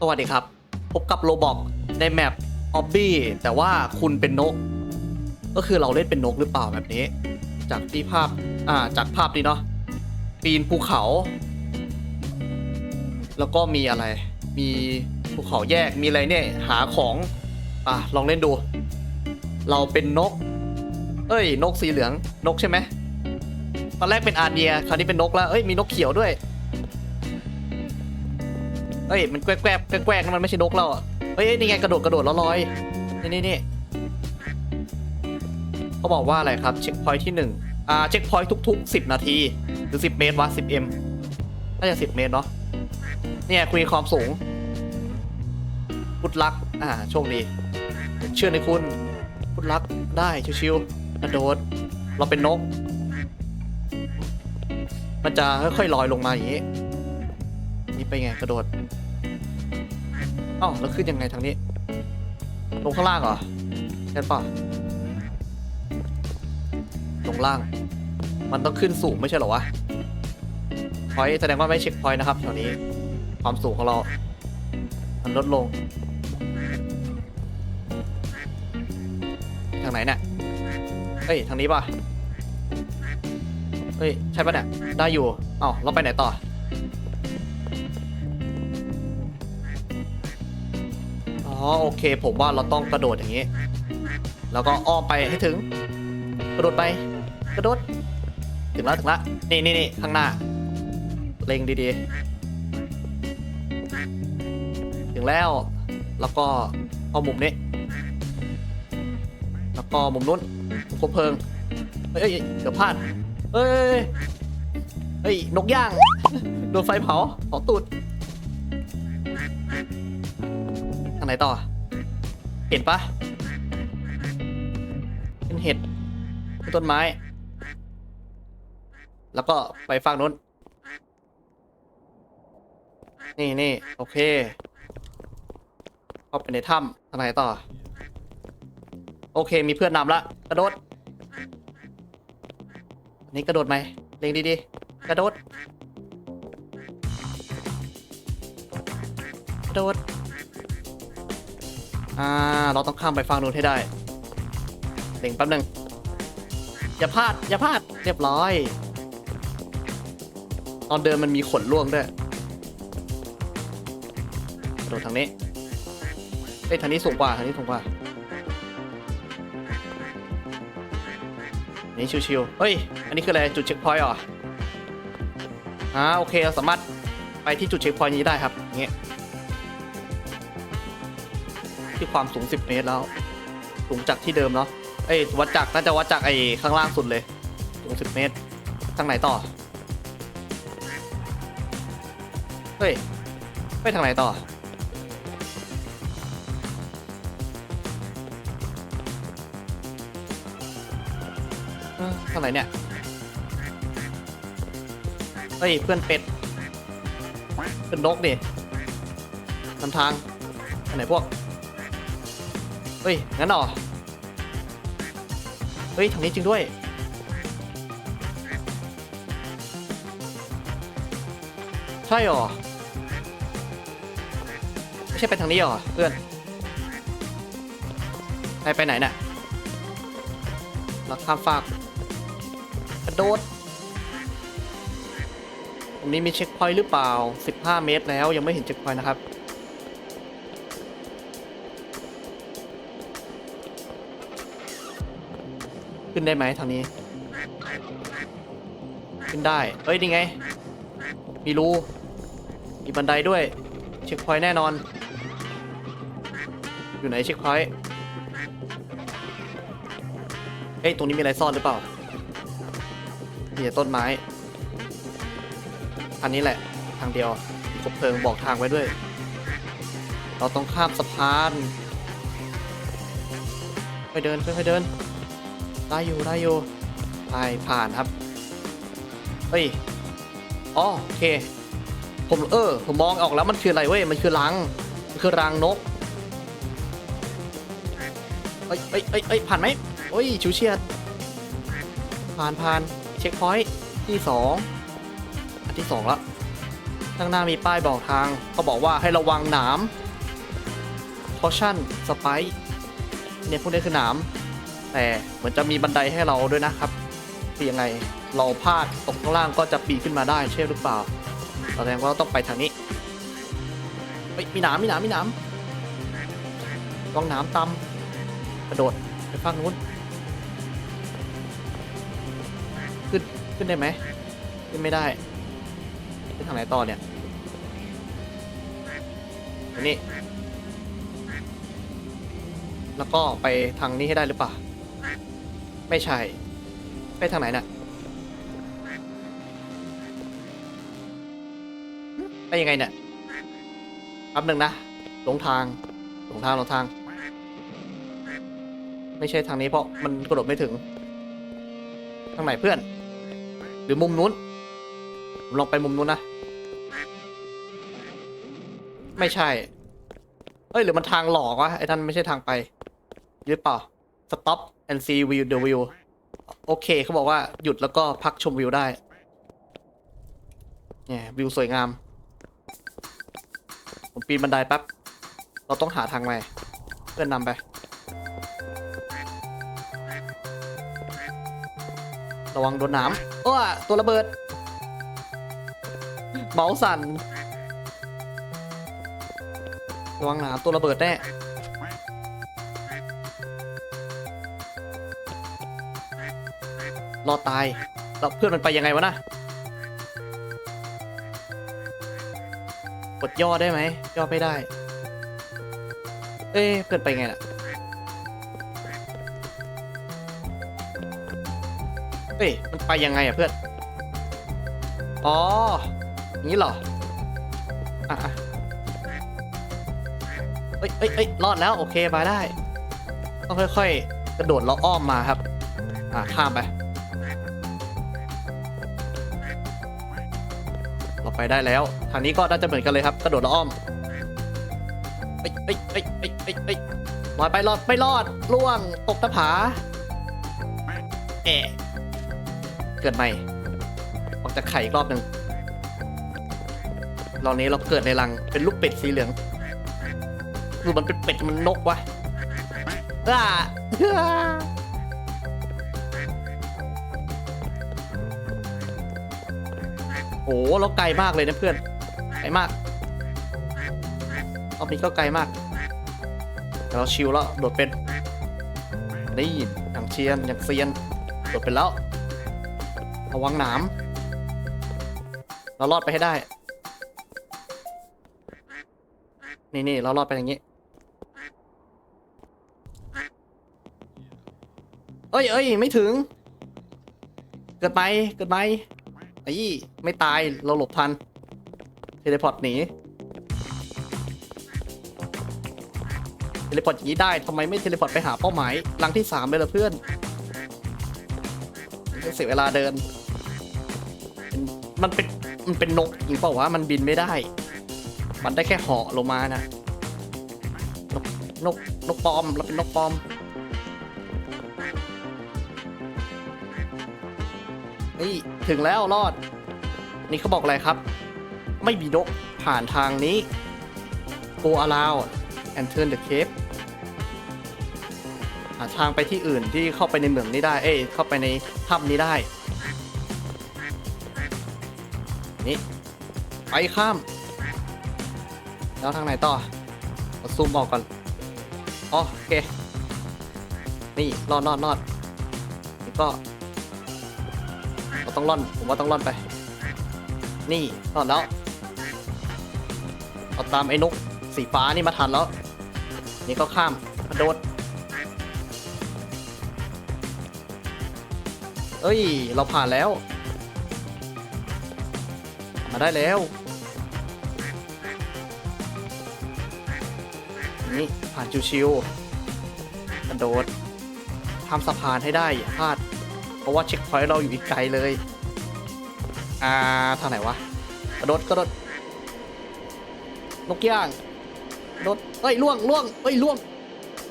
สวัสดีครับ พบกับโรบอกในแมปออบบี้แต่ว่าคุณเป็นนก ก็คือเราเล่นเป็นนกหรือเปล่าแบบนี้ จากที่ภาพอ่าจากภาพนี้เนาะปีนภูเขา แล้วก็มีอะไร มีภูเขาแยกมีอะไรเนี่ยหาของอะลองเล่นดู เราเป็นนก เอ้ย นกสีเหลืองนกใช่ไหมตอนแรกเป็นอาเนียคราวนี้เป็นนกแล้วเอ้ยมีนกเขียวด้วย เฮ้ยมันแกวกแกวกแกวกแกวกนั่นมันไม่ใช่นกเราอะเฮ้ยนี่ไงกระโดดกระโดดแล้วลอยนี่นี่นี่เขาบอกว่าอะไรครับเช็คพอยที่หนึ่งอ่าเช็คพอยทุกๆ 10 นาทีหรือ 10 เมตรวะ10 m น่าจะ 10 เมตรเนาะเนี่ยคุยความสูงพุดลักอ่าโชคดีเชื่อในคุณพุดลักได้ชิวๆกระโดดเราเป็นนก มันจะค่อยๆลอยลงมาอย่างนี้ ไปไงกระโดดเอ้าแล้วขึ้นยังไงทางนี้ ลงข้างล่างเหรอใช่ป่ะลงล่าง มันต้องขึ้นสูงไม่ใช่เหรอวะพอยแสดงว่าไม่เช็คพอยนะครับแถวนี้ ความสูงของเรา มันลดลงทางไหนเนี่ยเฮ้ย ทางนี้ป่ะ เฮ้ย ใช่ป่ะเนี่ย ได้อยู่ เอ้าเราไปไหนต่อ โอเค ผมว่าเราต้องกระโดดอย่างนี้ แล้วก็อ้อมไปให้ถึง กระโดดไป กระโดด ถึงแล้วถึงแล้วนี่นี่นี่ข้างหน้า เล็งดีๆ ถึงแล้ว แล้วก็เอามุมนี้ แล้วก็มุมนู้นมุมคบเพลิงเฮ้ยเฮ้ยเดี๋ยวพลาด เฮ้ย เฮ้ย นกย่าง โดนไฟเผาเผาตูดางไหนต่อ เห็นปะเป็นเห็ดเป็นต้นไม้ แล้วก็ไปฝั่งนู้น นี่นี่โอเคเข้าไปในถ้ำทางไหนต่อ โอเค มีเพื่อนนำละ กระโดดอันนี้กระโดดไหมเล็งดีๆ กระโดด กระโดด อ่า เราต้องข้ามไปฝั่งนู้นให้ได้เล็งแป๊บหนึงอย่าพลาด อย่าพลาด เรียบร้อย ตอนเดินมันมีขนร่วงด้วยกระโดดทางนี้เอ้ยทางนี้สูงกว่าทางนี้สูงกว่า นี่ชิวๆเฮ้ย อันนี้คืออะไร จุดเช็คพอยต์เหรอ อ่า โอเค เราสามารถไปที่จุดเช็คพอยต์นี้ได้ครับ ที่ความสูง 10 เมตรแล้ว สูงจากที่เดิมเนาะเอ้ยวัดจากน่าจะวัดจากไอ้ข้างล่างสุดเลยสูง 10 เมตรทางไหนต่อเฮ้ยไปทางไหนต่อทางไหนเนี่ยเฮ้ยเพื่อนเป็ดเพื่อนนกดินำทางทางไหนพวก เฮ้ย งั้นเหรอ เฮ้ยทางนี้จริงด้วย ใช่เหรอ ไม่ใช่ไปทางนี้เหรอเพื่อนไปไปไหนน่ะเราข้ามฟากกระโดดตรงนี้มีเช็คพอยต์หรือเปล่า 15 เมตรแล้วยังไม่เห็นเช็คพอยต์นะครับ ขึ้นได้ไหมทางนี้ ขึ้นได้ เอ้ยนี่ไง มีรูมีบันไดด้วย เช็คพอยต์แน่นอน อยู่ไหนเช็คพอยต์เฮ้ย ตรงนี้มีอะไรซ่อนหรือเปล่ามีแต่ต้นไม้ อันนี้แหละ ทางเดียวมีกบเพลิงบอกทางไว้ด้วย เราต้องข้ามสะพาน ไปเดินค่อยๆเดิน ได้อยู่ได้อยู่ไปผ่านครับเฮ้ยอ๋อโอเค ผมเออ ผมมองออกแล้วมันคืออะไรเว้ยมันคือรังมันคือรังนกเอ้ยเอ้ยเอ้ยเอ้ยผ่านไหมโอ้ยชูเชียดผ่านผ่านเช็คพอยต์ที่สองอันที่สองละข้างหน้ามีป้ายบอกทางเขาบอกว่าให้ระวังหนาม caution spike เนี่ยพวกนี้คือหนาม แต่เหมือนจะมีบันไดให้เราด้วยนะครับคือยังไงเราพลาดตกข้างล่างก็จะปีนขึ้นมาได้ใช่หรือเปล่าแสดงว่าเราต้องไปทางนี้เฮ้ยมีหนามมีหนามมีหนามลองหนามตำกระโดดไปฝั่งนู้นขึ้นขึ้นได้ไหมขึ้นไม่ได้ขึ้นทางไหนต่อเนี่ยอันนี้แล้วก็ไปทางนี้ให้ได้หรือเปล่า ไม่ใช่ ไปทางไหนน่ะ ไปยังไงเนี่ยแป๊บหนึ่งนะ หลงทาง หลงทางหลงทาง ไม่ใช่ทางนี้เพราะมันกระโดดไม่ถึง ทางไหนเพื่อน หรือมุมนู้นผมลองไปมุมนู้นนะ ไม่ใช่ เอ้ยหรือมันทางหลอกวะไอ้นั่นไม่ใช่ทางไป หรือเปล่า stop and see view the view โอเคเขาบอกว่าหยุดแล้วก็พักชมวิวได้ เนี่ยวิวสวยงาม ผมปีนบันไดแป๊บ เราต้องหาทางใหม่เพื่อนนำไป ระวังโดนน้ำโอ้ตัวระเบิด เมาสั่น ระวังหนามตัวระเบิดแน่ รอดตายแล้วเพื่อนมันไปยังไงวะนะกดย่อได้ไหมย่อไม่ได้ เอ๊ะเพื่อนไปไงน่ะเอ้ยมันไปยังไงอะเพื่อนอ๋ออย่างนี้เหรออะเอ้ยเอ้ยเอ้ยรอดแล้วโอเคไปได้ต้องค่อย ๆ กระโดดแล้วอ้อมมาครับ อะข้ามไป ไปได้แล้ว ทางนี้ก็น่าจะเหมือนกันเลยครับกระโดดล้วอ้อมเอ้ยเอ้ยเอ้ยเอ้ยเอ้ยเอ้ยรอดไปรอดไม่รอดล่วงตกหน้าผาแอะเกิดใหม่ออกจากไข่อีกรอบหนึ่งรอบนี้เราเกิดในรังเป็นลูกเป็ดสีเหลืองคือมันเป็นเป็ดมันนกวะอ่า โอ้เราไกลมากเลยนะเพื่อน ไกลมากรอบนี้ก็ไกลมาก แต่เราชิลแล้วโดดเป็น นี่อย่างเชียนอย่างเซียน โดดเป็นแล้ว ระวังหนาม เรารอดไปให้ได้ นี่นี่เรารอดไปอย่างนี้ เอ้ยเอ้ยไม่ถึง เกิดไหมเกิดไห มไอ้ยี่ไม่ตายเราหลบทันเทเลพอร์ตหนีเทเลพอร์ตอย่างนี้ได้ทำไมไม่เทเลพอร์ตไปหาเป้าหมายรังที่สามเลยล่ะเพื่อนเสียเวลาเดิน มันเป็นมันเป็นนกจริงเปล่าวะมันบินไม่ได้ มันได้แค่เหาะลงมานะนกนกนกปลอมเราเป็นนกปลอม นี่ถึงแล้วรอด นี่เขาบอกอะไรครับ ไม่มีนกผ่านทางนี้ go around and turn the cave หาทางไปที่อื่นที่เข้าไปในเมืองนี้ได้ เอ้ยเข้าไปในถ้ำนี้ได้ นี่ไปข้าม แล้วทางไหนต่อเราซูมออกก่อนอ๋อโอเค นี่รอดรอดรอดนี่ก็ ต้องล่อน ผมว่าต้องล่อนไป นี่รอดแล้ว เอาตามไอ้นกสีฟ้านี่มาทันแล้ว นี่ก็ข้ามกระโดด เอ้ย เราผ่านแล้ว มาได้แล้ว นี่ผ่านชิวๆกระโดดทำสะพานให้ได้อย่าพลาด เพราะว่าเช็คพอยต์เราอยู่อีกไกลเลย อ่าทางไหนวะ กระโดดกระโดดนกย่างกระโดดเฮ้ยล่วงล่วงเฮ้ยล่วง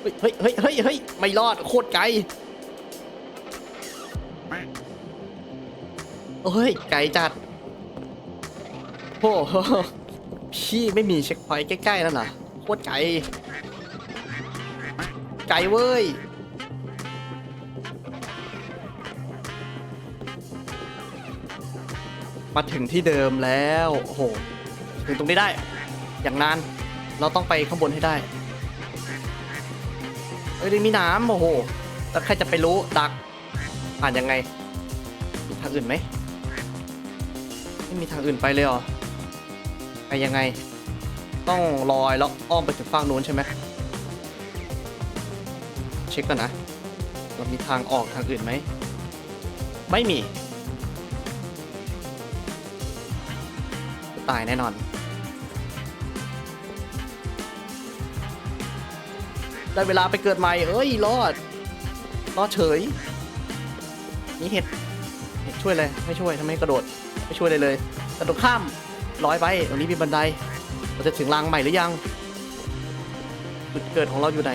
เฮ้ยเฮ้ยเฮ้ยเฮ้ยเฮ้ยไม่รอดโคตรไกลเฮ้ยไกลจัดโอ้โหพี่ไม่มีเช็คพอยต์ใกล้ๆแล้วนะโคตรไกลไกลเว้ย มาถึงที่เดิมแล้วโอ้โหถึงตรงนี้ได้ อย่างนานเราต้องไปข้างบนให้ได้เอ้ยมีน้ำโอ้โหแล้วใครจะไปรู้ดักผ่านยังไงมีทางอื่นไหมไม่มีทางอื่นไปเลยเหรอไปยังไง ต้องลอยแล้วอ้อมไปถึงฝั่งนู้นใช่ไหมเช็คก่อนนะเรามีทางออกทางอื่นไหมไม่มี ตายแน่นอน ได้เวลาไปเกิดใหม่ เอ้ย รอด รอดเฉย นี่เห็ด เห็ดช่วยเลย ไม่ช่วยทำไมกระโดด ไม่ช่วยเลยเลย กระโดดข้ามร้อยไป ตรงนี้มีบันได เราจะถึงรังใหม่หรือยัง จุดเกิดของเราอยู่ไหน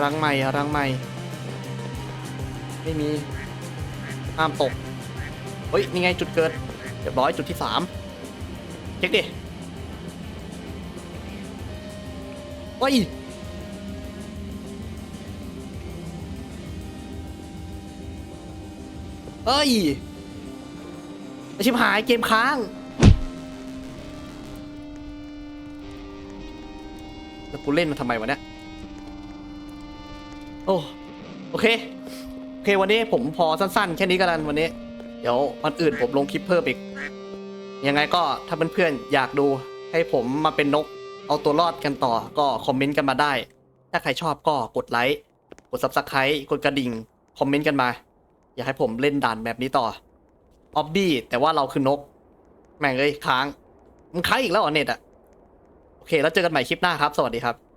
รังใหม่รังใหม่ ไม่มีห้ามตก เฮ้ย นี่ไงจุดเกิด เรียบร้อยจุดที่สาม เช็คดิว้ยเอ้ยชิบหายเกมค้างแล้วกูเล่นมันทำไมวะเนี่ย โอ้ โอเค โอเค วันนี้ผมพอสั้นๆ แค่นี้ก็แล้วกันวันนี้ เดี๋ยววันอื่นผมลงคลิปเพิ่มอีก ยังไงก็ถ้าเพื่อนๆอยากดูให้ผมมาเป็นนก เอาตัวรอดกันต่อก็คอมเมนต์กันมาได้ ถ้าใครชอบก็กดไลค์กด subscribe กดกระดิ่ง คอมเมนต์กันมา อยากให้ผมเล่นด่านแบบนี้ต่อออบบี้แต่ว่าเราคือนก แม่งเลยค้าง มันค้างอีกแล้วเหรอเน็ตอะโอเค แล้วเจอกันใหม่คลิปหน้าครับ สวัสดีครับ